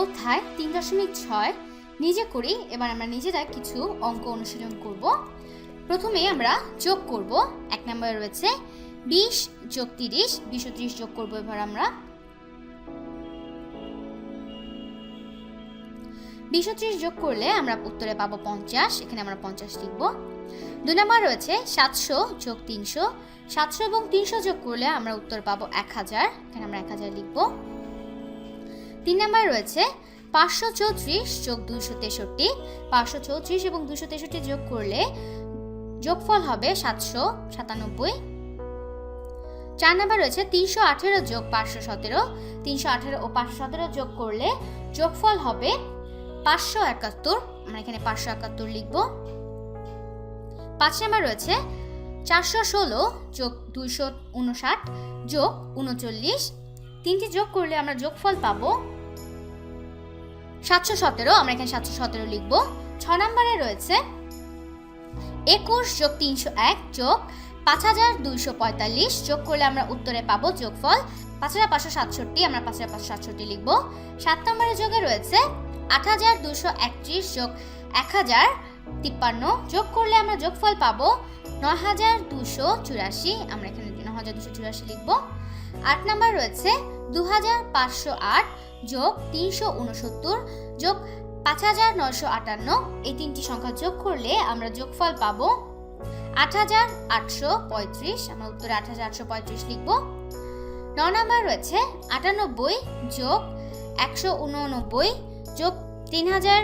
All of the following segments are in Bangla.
অধ্যায় তিন দশমিক ছয়। নিজে করি, এবার আমরা নিজেরা কিছু অঙ্ক অনুশীলন করব। প্রথমে আমরা যোগ করব। এক নম্বরে রয়েছে বিশ যোগ তিরিশ, বিশ ত্রিশ যোগ করব এবার আমরা। বিশ ত্রিশ যোগ করলে আমরা উত্তরে পাবো পঞ্চাশ, এখানে আমরা পঞ্চাশ লিখব। দুই নম্বর রয়েছে সাতশো যোগ তিনশো। সাতশো এবং তিনশো যোগ করলে আমরা উত্তর পাবো এক হাজার, এখানে আমরা এক হাজার লিখব। তিন নম্বর রয়েছে পাঁচশো চৌত্রিশ যোগ দুইশো তেষট্টি। পাঁচশো চৌত্রিশ এবং দুশো তেষট্টি যোগ করলে যোগফল হবে সাতশো সাতানব্বই। চার নাম্বার রয়েছে তিনশো আঠেরো যোগ পাঁচশো সতেরো। তিনশো আঠেরো ও পাঁচশো সতেরো যোগ করলে যোগফল হবে পাঁচশো একাত্তর। আমরা এখানে পাঁচশো একাত্তর লিখব। পাঁচ নাম্বার রয়েছে চারশো ষোলো যোগ দুইশো উনষাট যোগ উনচল্লিশ। তিনটি যোগ করলে আমরা যোগফল পাবো সাতশো সতেরো, আমরা এখানে সাতশো সতেরো লিখব। ছ নম্বরে রয়েছে একুশ যোগ তিনশো এক যোগ পাঁচ হাজার দুইশো পঁয়তাল্লিশ। যোগ করলে আমরা উত্তরে পাবো যোগফল পাঁচ হাজার পাঁচশো সাতষট্টি, আমরা পাঁচ হাজার পাঁচশো সাতষট্টি লিখব। সাত নম্বরের যোগে রয়েছে আট হাজার দুশো একত্রিশ যোগ এক হাজার তিপ্পান্ন। যোগ করলে আমরা যোগফল পাবো নয় হাজার দুশো চুরাশি, আমরা এখানে নয় হাজার দুশো চুরাশি লিখব। আট নম্বর রয়েছে দু হাজার পাঁচশো আট যোগ তিনশো উনসত্তর যোগ পাঁচ হাজার নয়শো আটান্ন। এই তিনটি সংখ্যা যোগ করলে আমরা যোগফল পাব আট হাজার আটশো পঁয়ত্রিশ। আমরা উত্তরে আট হাজার আটশো পঁয়ত্রিশ লিখব। ন নম্বর রয়েছে আটানব্বই যোগ একশো উননব্বই, যোগ তিন হাজার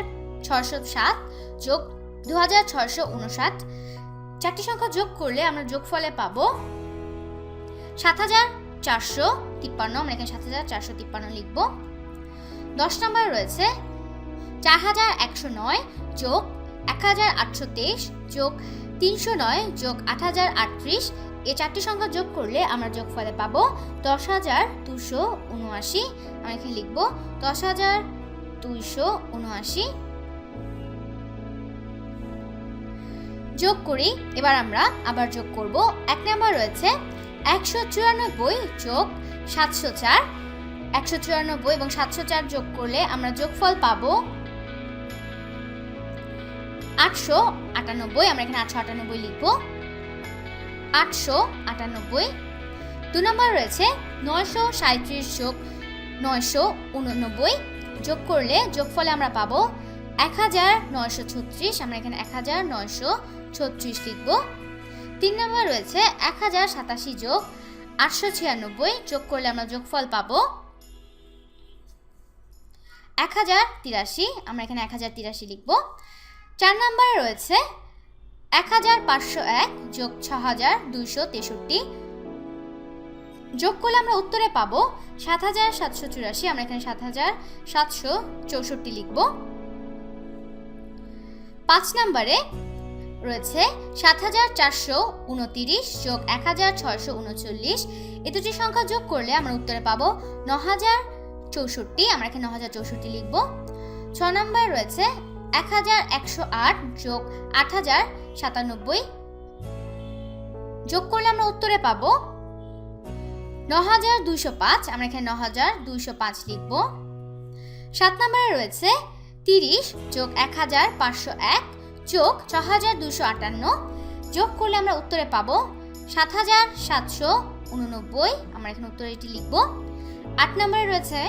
ছশো সাত, যোগ দু হাজার ছশো উনষাট। চারটি সংখ্যা যোগ করলে আমরা যোগফলে পাবো সাত হাজার চারশো তিপ্পান্ন। আমরা এখানে সাত হাজার চারশো তিপ্পান্ন লিখব। দশ নম্বরে রয়েছে চার হাজার একশো নয় যোগ এক হাজার আটশো তেইশ যোগ তিনশো নয় যোগ আট হাজার আটত্রিশ। এই চারটি সংখ্যা যোগ করলে আমরা যোগফলে পাবো দশ হাজার দুশো উনআশি। আমরা এখানে লিখব দশ হাজার দুইশো উনআশি। যোগ করি, এবার আমরা আবার যোগ করব। এক নম্বর রয়েছে একশো চুরানব্বই যোগ সাতশো চার। একশো চুরানব্বই এবং সাতশো চার যোগ করলে আমরা যোগফল পাবো আটশো আটানব্বই, আমরা এখানে আটশো আটানব্বই লিখব। আটশো আটানব্বই। দু নম্বর রয়েছে নয়শো সাঁত্রিশ যোগ নয়শো উননব্বই যোগ করলে যোগফলে আমরা পাবো এক হাজার নয়শো ছত্রিশ, আমরা এখানে এক হাজার নয়শো ছত্রিশ লিখব। তিন নম্বর রয়েছে এক হাজার সাতাশি যোগ আটশো ছিয়ানব্বই যোগ করলে আমরা যোগফল পাবো এক হাজার তিরাশি, আমরা এখানে এক হাজার তিরাশি লিখব। চার নম্বরে রয়েছে এক হাজার পাঁচশো এক যোগ ছ হাজার দুইশো তেষট্টি। যোগ করলে আমরা উত্তরে পাবো সাত হাজার সাতশো চুরাশি, আমরা এখানে সাত হাজার সাতশো চৌষট্টি লিখব। পাঁচ নম্বরে রয়েছে সাত হাজার চারশো উনতিরিশ যোগ এক হাজার ছয়শো উনচল্লিশ। এ দুটি সংখ্যা যোগ করলে আমরা উত্তরে পাবো ন হাজার চৌষট্টি, আমরা এখানে ন হাজার চৌষট্টি লিখব। ছ নম্বর রয়েছে এক হাজার একশো আট যোগ আট হাজার সাতানব্বই। যোগ করলে আমরা উত্তরে পাবো ন হাজার দুইশো পাঁচ, আমরা এখানে ন হাজার দুইশো পাঁচ লিখব। সাত নম্বরে রয়েছে তিরিশ যোগ এক হাজার পাঁচশো এক যোগ ছ হাজার দুশো আটান্ন। যোগ করলে আমরা উত্তরে পাবো সাত হাজার সাতশো উননব্বই, আমরা এখানে উত্তরে এটি লিখব। আট নম্বরে রয়েছে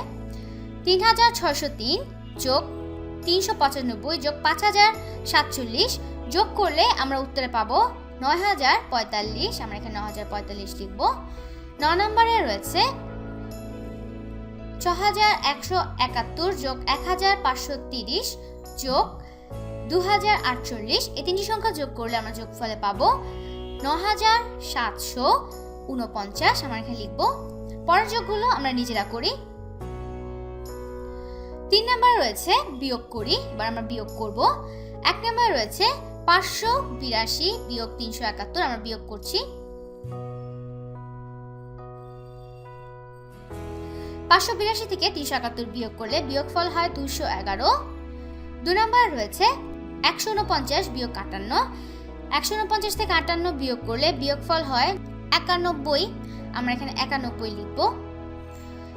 তিন হাজার ছশো তিন যোগ তিনশো পঁচানব্বই যোগ পাঁচ হাজার সাতচল্লিশ যোগ করলে আমরা উত্তরে পাবো নয় হাজার পঁয়তাল্লিশ, আমরা এখানে ন হাজার পঁয়তাল্লিশ লিখব। ন নম্বরে রয়েছে ছ হাজার একশো একাত্তর যোগ এক হাজার পাঁচশো তিরিশ যোগ দু হাজার আটচল্লিশ। এই তিনটি সংখ্যা যোগ করলে আমরা যোগফলে পাবো ন হাজার সাতশো উনপঞ্চাশ আমরা এখানে লিখব পরের যোগগুলো আমরা নিজেরা করি। তিন নাম্বার রয়েছে বিয়োগ করি, এবার আমরা বিয়োগ করব। এক নাম্বার রয়েছে পাঁচশো বিরাশি বিয়োগ তিনশো একাত্তর, আমরা বিয়োগ করছি। পাঁচশো বিরাশি থেকে তিনশো একাত্তর বিয়োগ করলে বিয়োগফল হয় দুশো এগারো। দু নম্বর রয়েছে একশো উনপঞ্চাশ বিয়োগ আটান্ন। একশো উনপঞ্চাশ থেকে আটান্ন বিয়োগ করলে বিয়োগফল হয় একানব্বই। আমরা এখানে একানব্বই লিখব।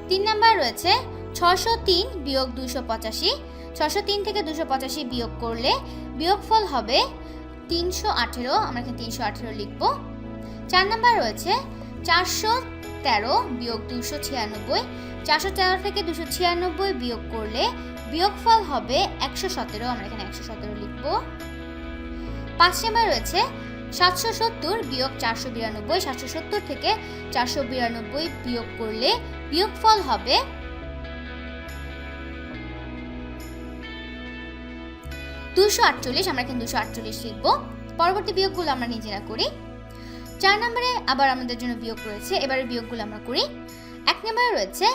তিন নাম্বার রয়েছে ছশো তিন বিয়োগ দুশো পঁচাশি। ছশো তিন থেকে দুশো পঁচাশি বিয়োগ করলে বিয়োগফল হবে তিনশো আঠেরো, আমরা এখানে তিনশো আঠেরো লিখব। চার নাম্বার রয়েছে, চারশো তেরো বিয়োগ দুশো ছিয়ানব্বই। চারশো তেরো থেকে দুশো ছিয়ানব্বই বিয়োগ করলে বিয়োগফল হবে একশো সতেরো, আমরা এখানে একশো সতেরো লিখব। পাঁচ নাম্বার রয়েছে সাতশো সত্তর বিয়োগ চারশো বিরানব্বই, সাতশো সত্তর থেকে চারশো বিরানব্বই বিয়োগ করলে বিয়োগফল হবে দুশো আটচল্লিশ, আমরা এখানে দুশো আটচল্লিশ লিখব। পরবর্তী বিয়োগগুলো আমরা নিজেরা করি। চার নম্বরে আবার আমাদের জন্য বিয়োগ রয়েছে এবারে বিয়োগগুলো আমরা করি। এক নম্বরে রয়েছে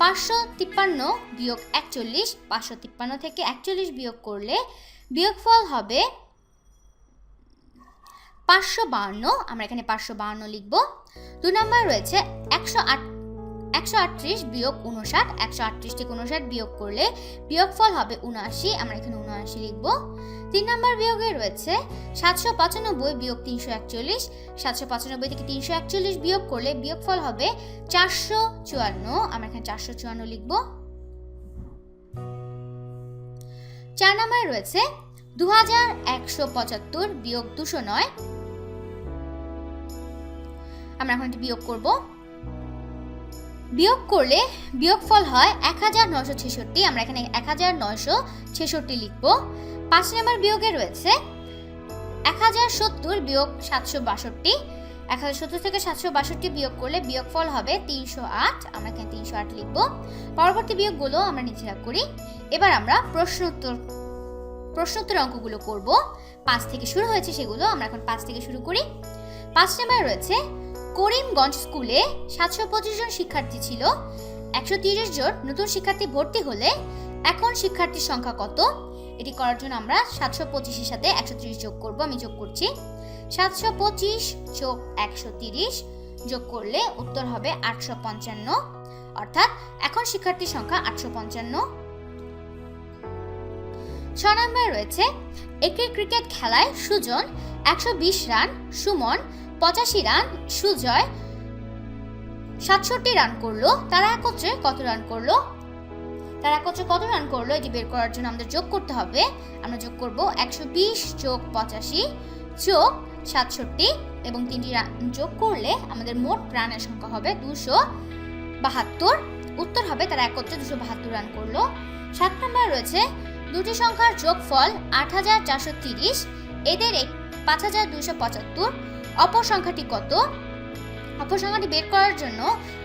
পাঁচশো তিপ্পান্ন বিয়োগ একচল্লিশ, পাঁচশো তিপ্পান্ন থেকে একচল্লিশ বিয়োগ করলে বিয়োগফল হবে পাঁচশো বাহান্ন, আমরা এখানে পাঁচশো বাহান্ন লিখব। দু নম্বর রয়েছে একশো আট, একশো আটত্রিশ বিয়োগ উনষাট একশো আটত্রিশ থেকে উনষাট বিয়োগ করলে বিয়োগফল হবে উনআশি আমরা এখানে উনআশি লিখব। তিন নম্বর বিয়োগে রয়েছে সাতশো পঁচানব্বই বিয়োগ তিনশো একচল্লিশ, সাতশো পঁচানব্বই থেকে তিনশো একচল্লিশ বিয়োগ করলে বিয়োগফল হবে চারশো চুয়ান্ন, আমরা এখানে চারশো চুয়ান্ন লিখব। চার নম্বরে রয়েছে দু হাজার একশো পঁচাত্তর বিয়োগ দুশো নয় আমরা এখন এটি বিয়োগ করব। বিয়োগ করলে বিয়োগফল হয় এক হাজার নয়শো ছেষট্টি, আমরা এখানে এক হাজার নয়শো ছেষট্টি লিখব। পাঁচ নম্বর বিয়োগে রয়েছে এক হাজার সত্তর বিয়োগ সাতশো বাষট্টি। এক হাজার সত্তর থেকে সাতশো বাষট্টি বিয়োগ করলে বিয়োগফল হবে তিনশো আট, আমরা এখানে তিনশো আট লিখব। পরবর্তী বিয়োগগুলো আমরা নিজেরা করি। এবার আমরা প্রশ্ন উত্তর প্রশ্নোত্তর অঙ্কগুলো করব। পাঁচ থেকে শুরু হয়েছে সেগুলো, আমরা এখন পাঁচ থেকে শুরু করি। পাঁচ নম্বরে রয়েছে করিমগঞ্জ স্কুলে সাতশো পঁচিশ জন শিক্ষার্থী ছিল। একশো তিরিশ জন নতুন শিক্ষার্থী ভর্তি হলে এখন শিক্ষার্থীর সংখ্যা কত? এটি করার জন্য আমরা সাতশো পঁচিশের সাথে একশো তিরিশ যোগ করব, আমি যোগ করছি। সাতশো পঁচিশ যোগ একশো তিরিশ যোগ করলে উত্তর হবে আটশো পঞ্চান্ন। অর্থাৎ এখন শিক্ষার্থীর সংখ্যা আটশো পঞ্চান্ন। ছ নম্বরে রয়েছে একটি ক্রিকেট খেলায় সুজন একশো বিশ রান, সুমন পঁচাশি রান, সুজয় সাতষট্টি রান করল। তারা একত্রে কত রান করল? তারা একত্রে কত রান করল? এটি বের করার জন্য আমাদের যোগ করতে হবে। আমরা যোগ করব একশো বিশ যোগ পঁচাশি যোগ সাতষট্টি এবং তিনটি রান যোগ করলে আমাদের মোট রানের সংখ্যা হবে দুশো বাহাত্তর। উত্তর হবে তারা একত্রে দুশো বাহাত্তর রান করল। সাত নম্বর রয়েছে দুটি সংখ্যার যোগফল আট হাজার চারশো তিরিশ। এদের পাঁচ হাজার দুশো পঁচাত্তর। অপর সংখ্যাটি কত অপর সংখ্যাটি বের করার জন্য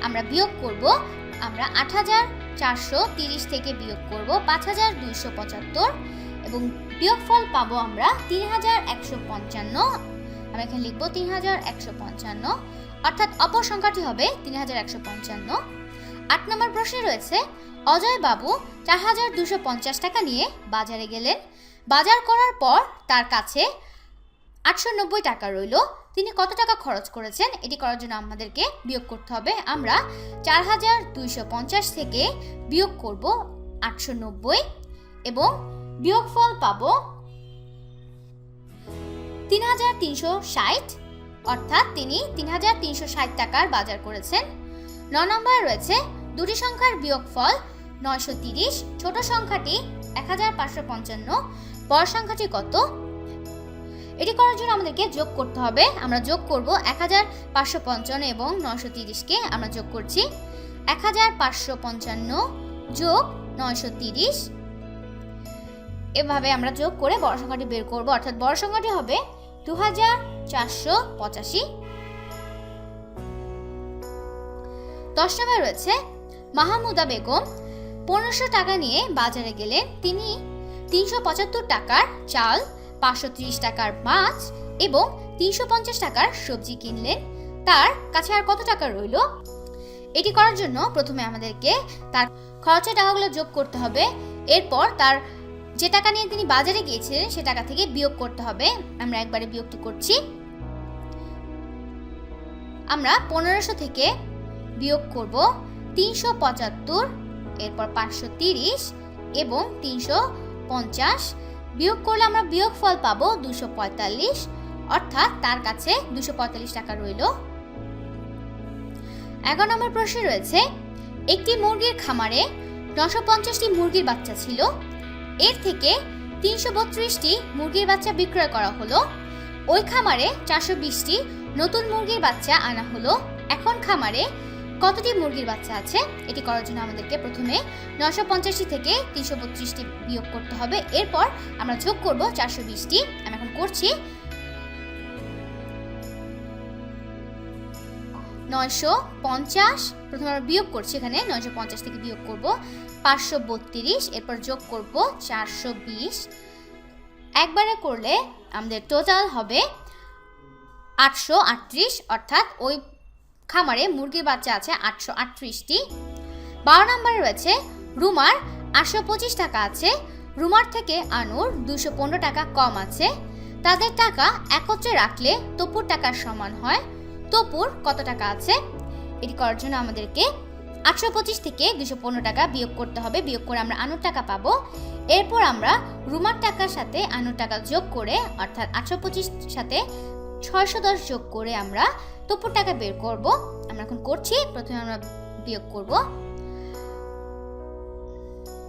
আমরা বিয়োগ করব, আমরা আট হাজার চারশো তিরিশ থেকে বিয়োগ করব পাঁচ হাজার দুইশো পঁচাত্তর এবং বিয়োগফল পাবো আমরা তিন হাজার একশো পঞ্চান্ন। আমরা এখানে লিখব তিন হাজার একশো পঞ্চান্ন, অর্থাৎ অপর সংখ্যাটি হবে তিন হাজার একশো পঞ্চান্ন। আট নম্বর প্রশ্নে রয়েছে অজয় বাবু চার হাজার দুশো পঞ্চাশ টাকা নিয়ে বাজারে গেলেন। বাজার করার পর তার কাছে আটশো নব্বই টাকা রইল। তিনি কত টাকা খরচ করেছেন, এটি করার জন্য আমাদেরকে বিয়োগ করতে হবে। আমরা চার হাজার দুইশো পঞ্চাশ থেকে বিয়োগ করব আটশো নব্বই এবং বিয়োগফল পাব তিন হাজার তিনশো ষাট। অর্থাৎ তিনি তিন হাজার তিনশো ষাট টাকার বাজার করেছেন। ন নম্বরে রয়েছে দুটি সংখ্যার বিয়োগফল নয়শো তিরিশ। ছোট সংখ্যাটি এক হাজার পাঁচশো পঞ্চান্ন। বড় সংখ্যাটি কত? এটি করার জন্য আমাদেরকে যোগ করতে হবে। আমরা যোগ করব এক হাজার পাঁচশো পঞ্চান্ন এবং নয়শো তিরিশকে আমরা যোগ করছি। এক হাজার পাঁচশো পঞ্চান্ন যোগ নয়শো তিরিশ। এভাবে আমরা যোগ করে বড় সংখ্যাটি বের করব। অর্থাৎ বড় সংখ্যাটি হবে দু হাজার চারশো পঁচাশি। দশ নম্বরে রয়েছে মাহমুদা বেগম। পনেরোশো টাকা নিয়ে বাজারে গেলেন। তিনি তিনশো পঁচাত্তর টাকার চাল পাঁচশো ত্রিশ টাকার মাছ এবং তিনশো পঞ্চাশ টাকার সবজি কিনলেন তার কাছে আর কত টাকা রইল? এটি করার জন্য প্রথমে আমাদেরকে তার খরচের টাকাগুলো যোগ করতে হবে। এরপর তার যে টাকা নিয়ে তিনি বাজারে গিয়েছিলেন, সে টাকা থেকে বিয়োগ করতে হবে। আমরা একবারে বিয়োগটি করছি। আমরা পনেরোশো থেকে বিয়োগ করব তিনশো পঁচাত্তর, এরপর পাঁচশো তিরিশ এবং তিনশো পঞ্চাশ। বিয়োগ করলে আমরা বিয়োগ ফল পাবো দুশো পঁয়তাল্লিশ, অর্থাৎ তার কাছে দুশো পঁয়তাল্লিশ টাকা রইল। এগারো নম্বর প্রশ্নে রয়েছে, একটি মুরগির খামারে নশো পঞ্চাশটি মুরগির বাচ্চা ছিল। এর থেকে তিনশো বত্রিশটি মুরগির বাচ্চা বিক্রয় করা হলো। ওই খামারে চারশো বিশটি নতুন মুরগির বাচ্চা আনা হলো। এখন খামারে কতটি মুরগির বাচ্চা আছে? এটি করার জন্য আমাদেরকে প্রথমে নশো পঞ্চাশটি থেকে তিনশো বত্রিশটি বিয়োগ করতে হবে। এরপর আমরা যোগ করব চারশো বিশটি। আমি এখন করছি নয়শো পঞ্চাশ। প্রথমে আমরা বিয়োগ করছি এখানে, নয়শো পঞ্চাশ থেকে বিয়োগ করব পাঁচশো বত্রিশ। এরপর যোগ করব চারশো বিশ। একবারে করলে আমাদের টোটাল হবে আটশো আটত্রিশ। অর্থাৎ ওই খামারে মুরগির বাচ্চা আছে আটশো আটত্রিশটি। বারো নম্বরে রয়েছে রুমার আটশো পঁচিশ টাকা আছে। রুমার থেকে আনুর দুশো পনেরো টাকা কম আছে। তাদের টাকা একত্রে রাখলে তপুর টাকার সমান হয়। তপুর কত টাকা আছে? এটি করার জন্য আমাদেরকে আটশো পঁচিশ থেকে দুশো পনেরো টাকা বিয়োগ করতে হবে। বিয়োগ করে আমরা আনুর টাকা পাবো। এরপর আমরা রুমার টাকার সাথে আনুর টাকা যোগ করে, অর্থাৎ আটশো পঁচিশ সাথে ছয়শো দশ যোগ করে আমরা তপুর টাকা বের করব। আমরা এখন করছি। প্রথমে আমরা বিয়োগ করব।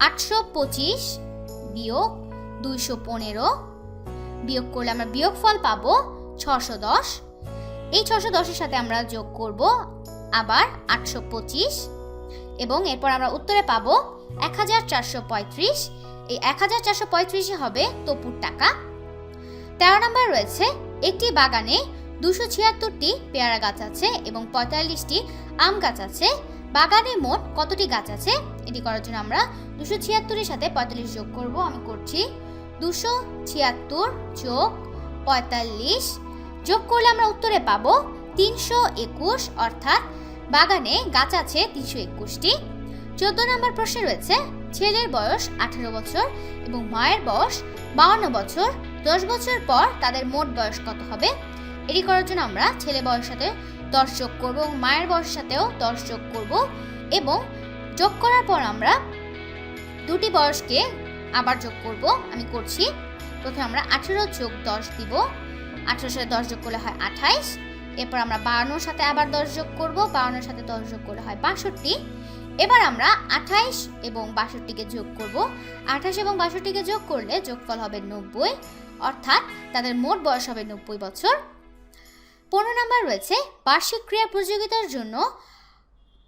আটশো পঁচিশ বিয়োগ দুইশো পনেরো। বিয়োগ করলে আমরা বিয়োগ ফল পাবো ছশো দশ। এই ছশো দশের সাথে আমরা যোগ করব আবার আটশো পঁচিশ। এবং এরপর আমরা উত্তরে পাবো এক হাজার চারশো পঁয়ত্রিশ। এই এক হাজার চারশো পঁয়ত্রিশই হবে তপুর টাকা। তেরো নম্বর রয়েছে, একটি বাগানে দুশো ছিয়াত্তরটি পেয়ারা গাছ আছে এবং পঁয়তাল্লিশটি আম গাছ আছে। বাগানে মোট কতটি গাছ আছে? এটি করার জন্য আমরা দুশো ছিয়াত্তরের সাথে পঁয়তাল্লিশ যোগ করব, আমি করছি। দুশো ছিয়াত্তর যোগ পঁয়তাল্লিশ যোগ করলে আমরা উত্তরে পাবো তিনশো একুশ, অর্থাৎ বাগানে গাছ আছে তিনশো একুশটি। চোদ্দ নম্বর প্রশ্নে রয়েছে, ছেলের বয়স আঠারো বছর এবং মায়ের বয়স বাউন্ন বছর। দশ বছর পর তাদের মোট বয়স কত হবে? এটি করার জন্য আমরা ছেলে বয়সের সাথে দশ যোগ করব এবং মায়ের বয়সের সাথেও দশ যোগ করব এবং যোগ করার পর আমরা দুটি বয়সকে আবার যোগ করব। আমি করছি, প্রথমে আমরা আঠেরো যোগ দশ দিব। আঠেরোর সাথে দশ যোগ করলে হয় আঠাইশ। এরপর আমরা বাউন্নর সাথে আবার দশ যোগ করব। বাউন্নর সাথে দশ যোগ করলে হয় বাষট্টি। এবার আমরা আঠাইশ এবং বাষট্টিকে যোগ করব। আঠাশ এবং বাষট্টিকে যোগ করলে যোগফল হবে নব্বই। অর্থাৎ তাদের মোট বয়স হবে নব্বই বছর। পনেরো নম্বর রয়েছে, বার্ষিক ক্রীড়া প্রতিযোগিতার জন্য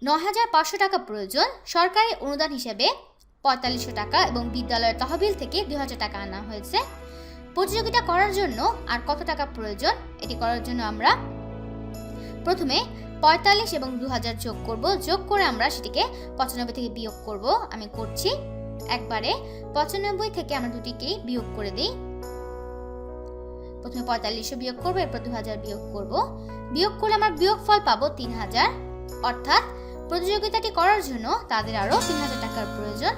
ন হাজার পাঁচশো টাকা প্রয়োজন। সরকারি অনুদান হিসেবে পঁয়তাল্লিশশো টাকা এবং বিদ্যালয়ের তহবিল থেকে দুই হাজার টাকা আনা হয়েছে। প্রতিযোগিতা করার জন্য আর কত টাকা প্রয়োজন, এটি করার জন্য আমরা প্রথমে পঁয়তাল্লিশ এবং দু হাজার যোগ করব। যোগ করে আমরা সেটিকে পঁচানব্বই থেকে বিয়োগ করব। আমি করছি একবারে। পঁচানব্বই থেকে আমরা দুটিকেই বিয়োগ করে দিই। প্রথমে পঁয়তাল্লিশশো বিয়োগ করব, এরপর দু হাজার বিয়োগ করব। বিয়োগ করলে আমার বিয়োগ ফল পাবো তিন হাজার। অর্থাৎ প্রতিযোগিতাটি করার জন্য তাদের আরও তিন হাজার টাকার প্রয়োজন।